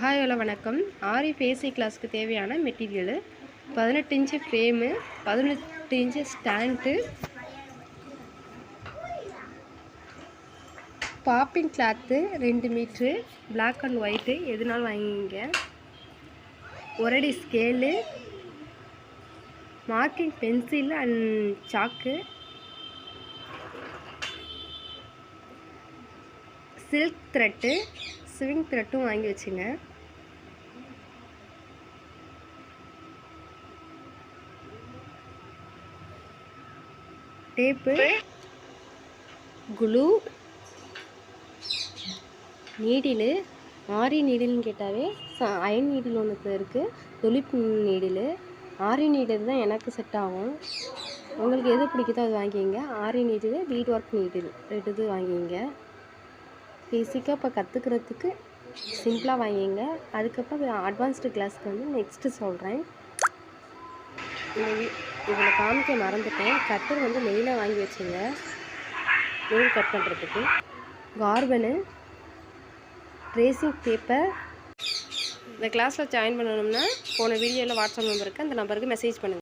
Hi hello வணக்கம். ஆரி ஃபேஸி கிளாஸ்க்கு தேவையான மெட்டீரியலு பதினெட்டு இன்ச்சு ஃப்ரேமு பதினெட்டு இன்ச்சு ஸ்டாண்டு பாப்பிங் கிளாத்து ரெண்டு மீட்ரு பிளாக் அண்ட் ஒயிட்டு எதுனாலும் வாங்கிங்க ஒரடி scale marking pencil and chalk silk thread sewing த்ரெட்டும் வாங்கி வச்சுங்க. டேப்பு. Glue needle. ஆரி நீடில்னு கேட்டாவே அயன் நீடில் ஒன்று இருக்குது தொழிப்பு நீடில். ஆரி நீடில் தான் எனக்கு செட் ஆகும். உங்களுக்கு எது பிடிக்குதோ அது வாங்கிங்க aari needle bead work needle. ரெண்டு இது வாங்கிங்க பேசிக்காக இப்போ கற்றுக்கிறதுக்கு சிம்பிளாக வாங்கிங்க அதுக்கப்புறம் அட்வான்ஸ்டு கிளாஸ்க்கு வந்து நெக்ஸ்ட்டு சொல்கிறேன் இதில் காமிக்க மறந்துட்டேன். கட்டர் வந்து மெயினாக வாங்கி வச்சுங்க. நூல் கட் பண்ணுறதுக்கு கார்பனு ட்ரேசிங் பேப்பர் இந்த கிளாஸில் ஜாயின் பண்ணணும்னா போன வீடியோவில் வாட்ஸ்அப் நம்பருக்கு அந்த நம்பருக்கு மெசேஜ் பண்ணுங்கள்